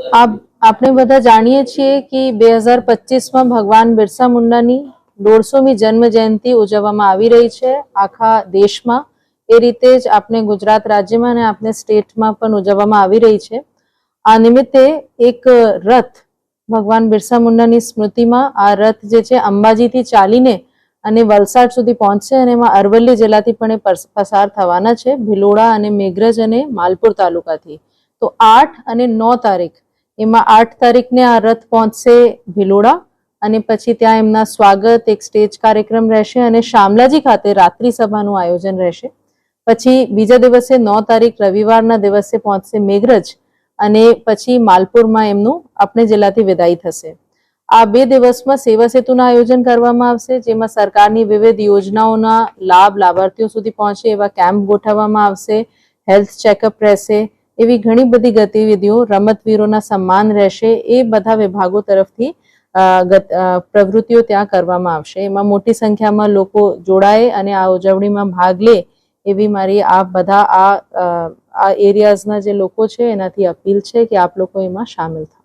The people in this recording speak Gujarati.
આપ આપણે બધા જાણીએ છીએ કે બે હજાર પચીસમાં ભગવાન બિરસા મુંડાની દોઢસોમી જન્મ જયંતિ ઉજવવામાં આવી રહી છે આખા દેશમાં. એ રીતે જ આપણે ગુજરાત રાજ્યમાં અને આપણે સ્ટેટમાં પણ ઉજવવામાં આવી રહી છે. આ નિમિત્તે એક રથ ભગવાન બિરસા મુંડાની સ્મૃતિમાં આ રથ જે છે અંબાજીથી ચાલીને અને વલસાડ સુધી પહોંચશે અને એમાં અરવલ્લી જિલ્લાથી પણ એ પસ- પસાર થવાના છે. ભિલોડા અને મેઘરજ અને માલપુર તાલુકાથી. તો આઠ અને નો તારીખ એમાં આઠ તારીખને આ રથ પહોંચશે ભિલોડા અને પછી ત્યાં એમના સ્વાગત, એક સ્ટેજ કાર્યક્રમ રહેશે અને શામલાજી ખાતે રાત્રિ સભાનું આયોજન રહેશે. પછી બીજા દિવસે નો તારીખ રવિવારના દિવસે પહોંચશે મેઘરજ અને પછી માલપુરમાં એમનું આપણે જિલ્લાથી વિદાય થશે. આ બે દિવસમાં સેવા સેતુના આયોજન કરવામાં આવશે, જેમાં સરકારની વિવિધ યોજનાઓના લાભ લાભાર્થીઓ સુધી પહોંચે એવા કેમ્પ ગોઠવવામાં આવશે, હેલ્થ ચેકઅપ રહેશે એવી ઘણી બધી ગતિવિધિઓ રમતવીરોના સન્માન રહેશે એ બધા વિભાગો તરફથી પ્રવૃત્તિઓ ત્યાં કરવામાં આવશે. એમાં મોટી સંખ્યામાં લોકો જોડાય અને આ ઉજવણીમાં ભાગ લે એવી મારી આ બધા આ એરિયાઝના જે લોકો છે એનાથી અપીલ છે કે આપ લોકો એમાં સામેલ થાઓ